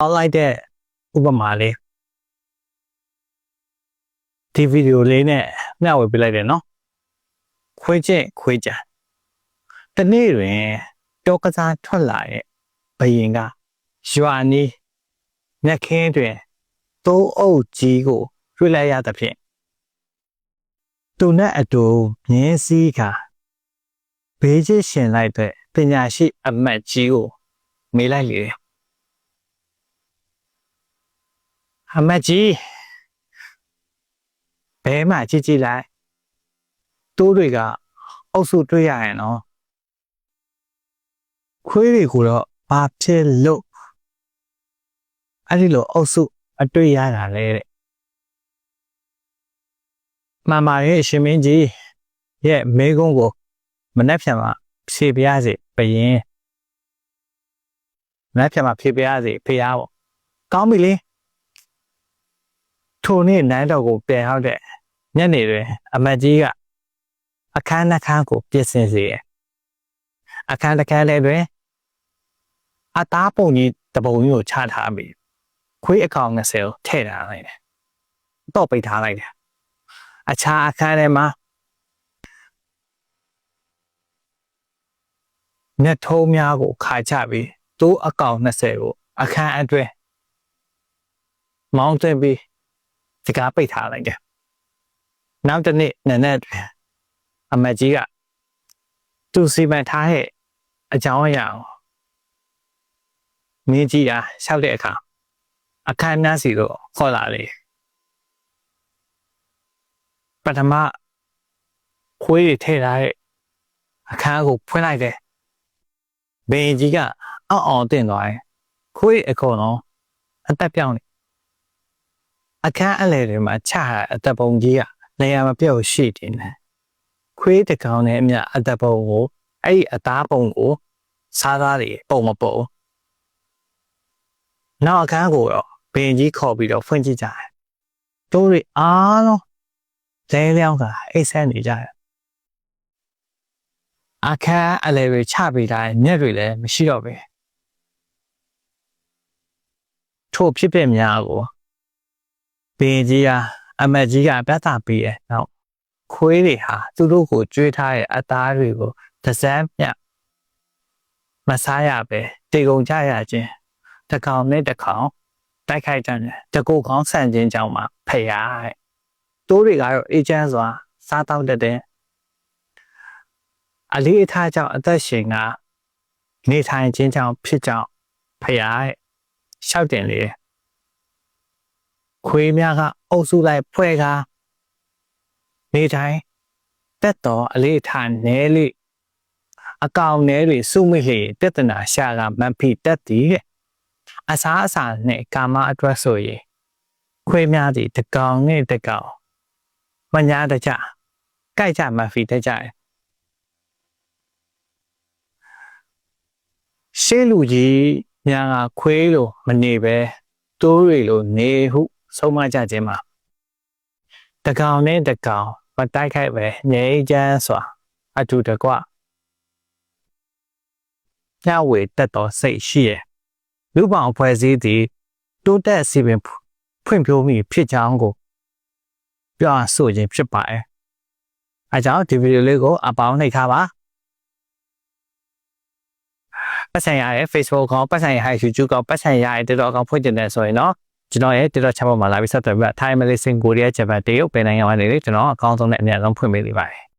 အောက်လိုက်တဲ့ဥပမာလေးဒီဗီဒီယိုလေးနဲ့မျှဝေပေးလိုက်တယ်နော်ခွေးချင်းခွေးကြံတနေ့တွင်တောကစားထွက်လာတဲ့ဘယင်ကရွာနီးမြက်ခင်းတွင်တိုးအုပ်ကြီးကိုတွေ့လိုက်ရသဖြင့်သူနဲ့အတူမြင်းစည်းကဘေးချစ်ရှင်လိုက်တဲ့ပညာရှိအမတ်ကြီးကိုမေးလိုက်လေတယ် အမတ်ကြီးဘဲမှကြည့်ကြည့်လိုက်တိုးတွေကအုပ်စုတွေ့ရရင်နော်ခွေးတွေကိုတော့ဘာဖြစ်လို့အဲ့ဒီလိုအုပ်စုအတွေ့ရတာလဲတဲ့မမရဲ့ရှင်မင်းကြီးရဲ့မေကုန်းကိုမနှက်ဖြံမှာဖြေပြရစေဘယင်မနှက်ဖြံမှာဖြေပြရစေဖေရပေါ့ကောင်းပြီလေ ထိုနေ့နန်းတော်ကိုပြန်ရောက်တဲ့ညနေတွင် အမတ်ကြီးကအခန်းနှခန်းကိုပြင်ဆင်စေတယ်အခန်းတစ်ခန်းလေးတွင်အသားပုံကြီးတပုံကြီးကိုချထားပြီးခွေးအကောင်20ကိုထည့်ထားလိုက်တယ်တော့ပိတ်ထားလိုက်တယ်အခြားအခန်းထဲမှာညထုံးများကိုခါချပြီးတိုးအကောင်20ကိုအခန်းအတွဲမောင်းတင်ပြီး စကားပိတ်ထားလိုက်တယ်နောက်တစ်နေ့နနက်တွင်အမတ်ကြီးကသူစီမံထားတဲ့အကြောင်းအရာကိုမင်းကြီးကလျှောက်တဲ့အခါအခန်းများစီကိုခေါ်လာလေပထမခွေးတွေထည့်ထားတဲ့အခန်းကိုဖွင့်လိုက်တယ်ဘင်ကြီးကအောက်အောင်တင်သွားတယ်ခွေးအကုန်လုံးအသက်ပြောင်းနေ အခန်းအလယ်တွေမှာချတဲ့အသက်ပုံကြီးကနေရာမပြောက်ရှိတင်တယ်ခွေးတစ်ကောင်နဲ့အမြအသက်ပုံကိုအဲ့ဒီအသားပုံကိုစားသားတွေပုံမပုံနောက်အခန်းကိုတော့ဘင်ကြီးခေါ်ပြီးတော့ဖွင့်ကြည့်ကြတယ်တို့တွေအားလုံးလဲလျောင်းကအိတ်ဆက်နေကြတယ်အခန်းအလယ်တွေချပေးတိုင်းမျက်တွေလည်းမရှိတော့ပဲထို့ဖြစ်ဖြစ်များကို ဘင်ကြီးကအမတ်ကြီးကပြသပေးရဲ့နောက်ခွေးတွေဟာသူတို့ကိုကြွေးထားတဲ့အသားတွေကိုသစမ်းမြမစားရပဲတေကုန်ကြရခြင်းတစ်ကောင်နဲ့တစ်ကောင်တိုက်ခိုက်ကြတယ်တကူကောင်းဆန်ခြင်းကြောင့်မှဖျားတဲ့တိုးတွေကတော့အေဂျင့်စွာ စားတောက်တတ်တယ်အလေးအထားကြောင့်အသက်ရှင်ကနေထိုင်ခြင်းကြောင့်ဖြစ်ကြောင့်ဖျားတဲ့ရှောက်တင်လေ ခွေးများကအုပ်စုလိုက်ဖွဲ့ကားနေတိုင်းတက်တော်အလေးထားနဲလေအကောင်နဲတွေစုမိလေပြဿနာရှာကမန်ဖီတက်တည်တဲ့အစားအစာနဲ့ကာမအတွက်ဆိုရင်ခွေးများသည်တကောင်နဲ့တကောင်မညာတကြကြိုက်ကြမန်ဖီတက်ကြတယ်ရှေးလူကြီးညာကခွေးလိုမနေပဲတိုးတွေလိုနေဟု ဆုံးမကြခြင်းမှာတကောင်နဲ့တကောင်မတိုက်ခိုက်ပဲငြိမ်းချမ်းစွာ အတူတကွညဝေတက်တော်စိတ်ရှိရဲ့လူပောင်အဖွဲ့အစည်းသည်တိုးတက်စီပင်ဖွံ့ဖြိုးမှုဖြစ်ကြောင်းကိုပြောဆိုခြင်းဖြစ်ပါတယ်။အဲကြောင့်ဒီဗီဒီယိုလေးကိုအပေါင်းနှိပ်ထားပါပတ်ဆိုင်ရရဲ့ Facebook ကောင်ပတ်ဆိုင်ရရဲ့ YouTube ကောင်ပတ်ဆိုင်ရရဲ့ TikTok ကောင်ဖွင့်တင်တယ်ဆိုရင်တော့ ကျွန်တော်ရဲ့ TikTok channel မှာလာပြီးဆက်သွယ်ပြီး Thai Malaysian Korea Japan တရုတ်ပင်နိုင်ငံမှာနေလေကျွန်တော်အကောင်းဆုံးနဲ့အများဆုံးဖွင့်ပေးနေပါတယ်